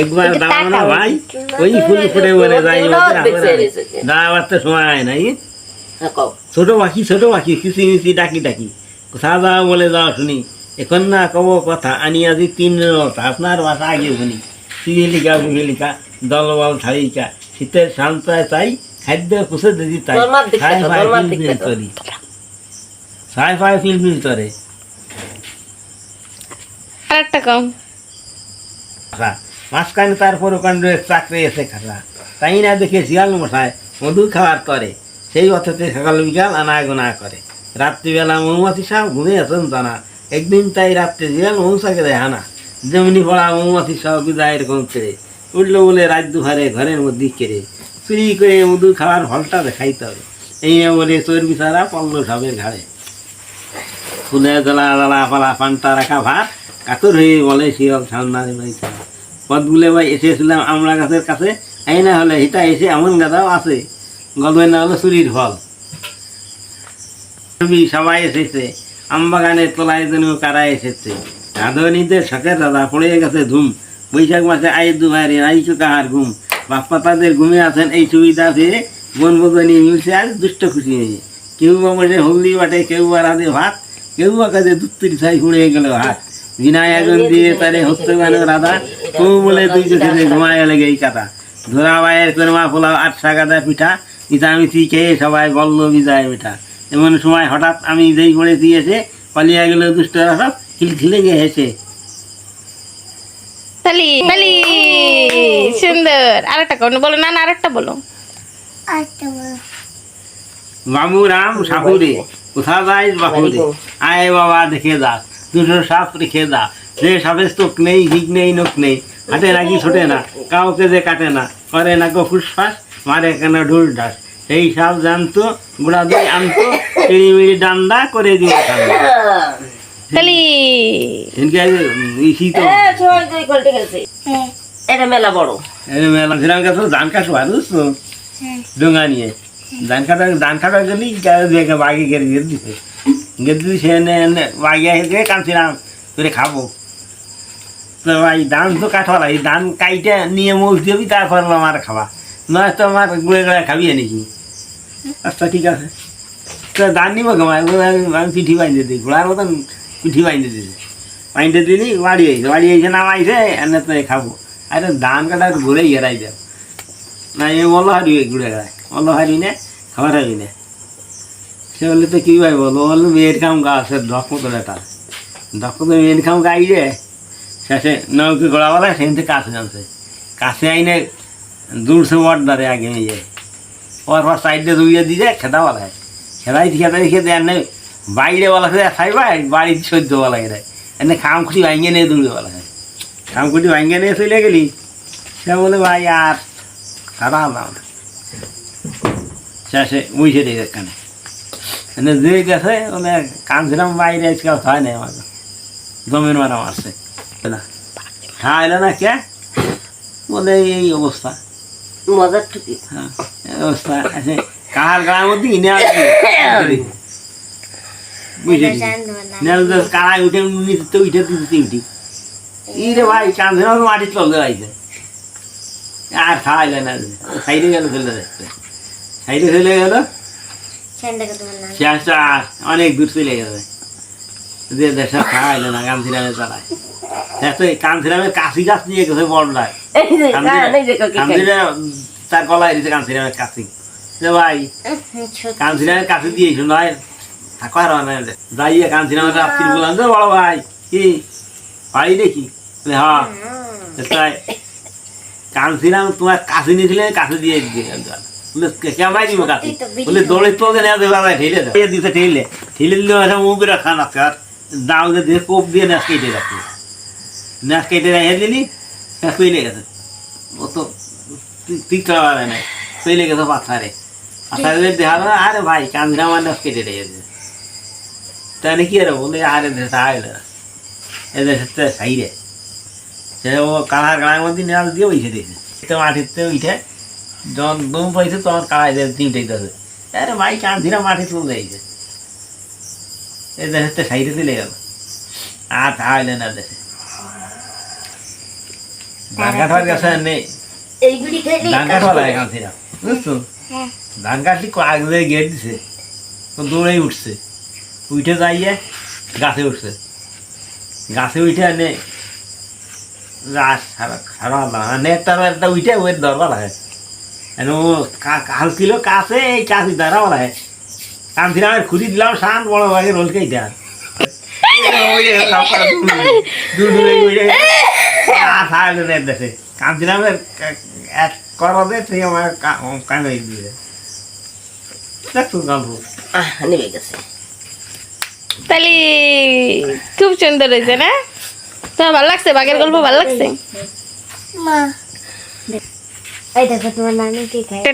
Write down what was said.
একবার না ভাই ওই ফুল ফুটে বলে যাই ওটা বেঁচে রয়েছে যে। দাঁড়াবার তো সময় নাই। হ্যাঁ ছোট পাখি ছোট পাখি কিসি মিসি ডাকি ডাকি। কোথা যাও বলে যাও শুনি। এখন না কব কথা আনি আজি তিন আপনার বাসা আগে শুনি। সিহেলিকা বুহেলিকা দলবল ছাড়িকা শীতের শান্তায় চাই খাদ্য কুসে দিদি তাই। তোর তো, ফাই তোর ফিল দিকটা ফিল তো। করি ছাই ফাই ফিল ফিল করে আরেকটা কম। খারা মাঝখানে তারপর ওখানে চাকরি এসে খারা তাই না দেখে শিয়াল মশাই মধু খাওয়ার করে। সেই অর্থে সকাল বিকাল আনা গোনা করে। রাত্রিবেলা মৌমাছি সাহেব ঘুমিয়ে আছেন জানা। একদিন তাই রাত্রে শিয়াল মৌসাকে দেয় হানা। যেমনি পড়া মৌমাছি সাহেব বিদায়ের ঘুম ছেড়ে উঠল বলে রাত দুহারে ঘরের মধ্যে কেড়ে। চুরি করে মধু খাওয়ার ফলটা দেখাইতে হবে। এই বলে তোর বিচারা পল্ল সাবের ঘাড়ে। ফুলে জ্বলা জ্বলা পালা পান্তা রাখা ভাত। কাতর হয়ে বলে শিয়াল সামনারে ভাই পদগুলো ভাই এসেছিলাম আমরা গাছের কাছে, এই না হলে হিতা এসে এমন গাদাও আছে গল্পে না হলো চুরির ফল সবাই এসেছে আমবাগানের তলায় যেন কারা এসেছে। রাধনীদের শখের দাদা পড়ে গেছে ধুম, বৈশাখ মাসে আই দুবারে আইচু কাহার ঘুম। বাপ্পা তাদের ঘুমে আছেন এই সুবিধা পেয়ে বন বদনি মিলছে আর দুষ্ট খুশি হয়ে কেউ বা বসে হলদি বাটে, কেউ বা রাধে ভাত, কেউ বা কাজে দুত্তির ছাই উড়ে গেল হাত। বিনায় আগুন দিয়ে তারে হস্তে গেল রাধা কেউ বলে দুই চোখে ঘুমায় লেগে এই কাটা ধরা বাইয়ের কর্মা পোলাও আট সাগাদা পিঠা ইতামিতি খেয়ে সবাই বলল এমন সময় হঠাৎ আমি যেই করে দিয়েছে পালিয়ে গেল দুষ্ট সব খিলখিলে গিয়ে হেসে। তালি তালি সুন্দর। আরেকটা কম বলো? না না আরেকটা বলো। বাবু রাম সাপুরে কোথা যাইস বাপুরে আয় বাবা দেখে যা। দুটো সাপ রেখে যা। যে সাপের চোখ নেই হিক নেই নখ নেই হাটে নাকি ছোটে না কাউকে যে কাটে না করে না গো ফুসফাস মারে কেন ঢুল ঢাস সেই সাপ জানতো গুড়া আনতো চিড়িমিড়ি ডান্ডা করে দিয়ে তো খেলছে এটা মেলা বড়। মেলা ছিলাম কাছে ধান আর ডোঙা নিয়ে। ধান কাটা ধান কাটা গেলি দেখে বাঘে গেড়ে গেড়ে দিছে। গেড়ে দিছে সে এনে এনে বাঘে এসে কাঁদছিলাম তোরে খাব। তো ভাই, ধান তো কাটওয়ালা এই ধান কাইটে নিয়ে মুখ দিবি, তারপর আমার খাওয়া। নয় তো আমার গুড়ে গুড়ে খাবি নাকি আচ্ছা ঠিক আছে। তো ধান নিব কেমন আমি পিঠি বাইন্ধে দিই, ঘোড়ার মতন পিঠি বাইন্ধে দিয়েছি বাইন্ধে দিলি, বাড়ি আইছে বাড়ি আইছে নামাইছে এনে তো খাব। আরে ধান কাটা ঘুরে গেরাই যাও না, এ বলো হারি ঘুরে গেড়ায় বলো হারি নে খাবার হারি নে সে বললে, তো কী ভাই বলো? বলল, মেয়ের কাম গা সে দক্ষ তো এটা দক্ষ তো মেয়ের কাম গাই রে। শেষে নৌকে গোড়াওয়ালা সেখান থেকে কাছে জানছে কাছে আইনে দূরছে বর্ডারে আগে নিয়ে যায়। ওর পর সাইডে দুইয়ে দিয়ে খেদা বলা হয় খেদাই খেদাই খেতে এনে বাইরে বলা হয় খাই ভাই বাড়ির সহ্য বলা হয় এনে খাম খুঁটি ভাঙিয়ে নিয়ে দৌড়ে বলা হয় খাম খুঁটি ভাঙিয়ে নিয়ে চলে গেলি, সে বলে, ভাই, আর খারাপ দাম শেষে বুঝে দিয়ে এখানে এনে যে গেছে বলে কাঁদছিলাম বাইরে আজকে হয় নাই আমার জমির মারা মারছে। না। খাইলে না কে? বলে এই অবস্থা। মজার টুকি হ্যাঁ অবস্থা। আছে কাহার গায়ের মধ্যে ইনে আসবে? দশ কাড়াই উঠে নিতে উঠে দিতে উঠি। ই রে ভাই কাঁধে মাটি চলতে পাইছে আর খাইলে না সাইডে গেল ফেলে দেখতে সাইডে ফেলে গেল। শেষটা অনেক দূর চলে গেছে। যে দেশে খাইলে না কান্তিরামে চালায়। এত কান্তিরামের কাশি গাছ নিয়ে গেছে বড়লায় এই যে কান এই যে কাকি খাই। কান্তিরা তার গলায় দিতে কান্তিরামের কাশি। ভাই কান্তিরামের কাছে দিয়েছিল নয় থাকো আর যাইয়ে কান্তিরামের রাত্রি বললাম যে বড় ভাই কি? পারি দেখি? হ্যাঁ তাই কান্তিরাম তোমার কাছে নিয়েছিলে কাছে দিয়ে কেমন দিব বলে দৌড়ে দেবে ঠেলে দেবে দিতে ঠেলে। ঠেলে দিলে মুখ রাখা না দাও দিয়ে কোপ দিয়ে নেস কেটে রাখি। নেস কেটে রেখে দিলি নেস পেলে গেছে ও তো টিকটা পারে না পেলে গেছে পাথারে পাথারে দেখা গেলো, আরে ভাই কান্দিরা আমার নেস কেটে রেখে দিয়েছে তাহলে কি আর বলে আরে দেশে আইলে এ দেশে সাইরে সে ও কালার কালার মধ্যে নেওয়া দিয়ে উঠে দিয়েছে তো মাটিতে উঠে যখন দম পাইছে তখন কালাই দিয়ে তিনটে দিতে আরে ভাই কান্দিরা মাটি তুলে দিয়েছে এদের দেশে সাইডে দিলে গেল আর তাহলে না দেশে ধান কাটার কাছে নেই। এইগুলি খাইলে ধান কাটওয়া লাগে কাঁচিরাম বুঝছ? হ্যাঁ। ধান কাটলি গেট দিছে তো দৌড়েই উঠছে। উঠে যাইয়ে গাছে উঠছে। গাছে উঠে সারা একটা উঠে ওই ধরবা লাগে এনে ও কাল ছিল কাছে এই কাছে দাঁড়াবা লাগে কামছিলাম খুঁড়ি দিলাম শান্ত বড় ভাগে রোলকেই দেয় দেশে। কামছিলাম এক করবে তুই আমার কাম হয়ে দিয়ে দেখতো গল্প। নেমে গেছে। তাহলে খুব সুন্দর হয়েছে না? তোমার ভালো লাগছে? বাঘের গল্প ভালো লাগছে? মা। এই দেখো তোমার নানু কি খায়?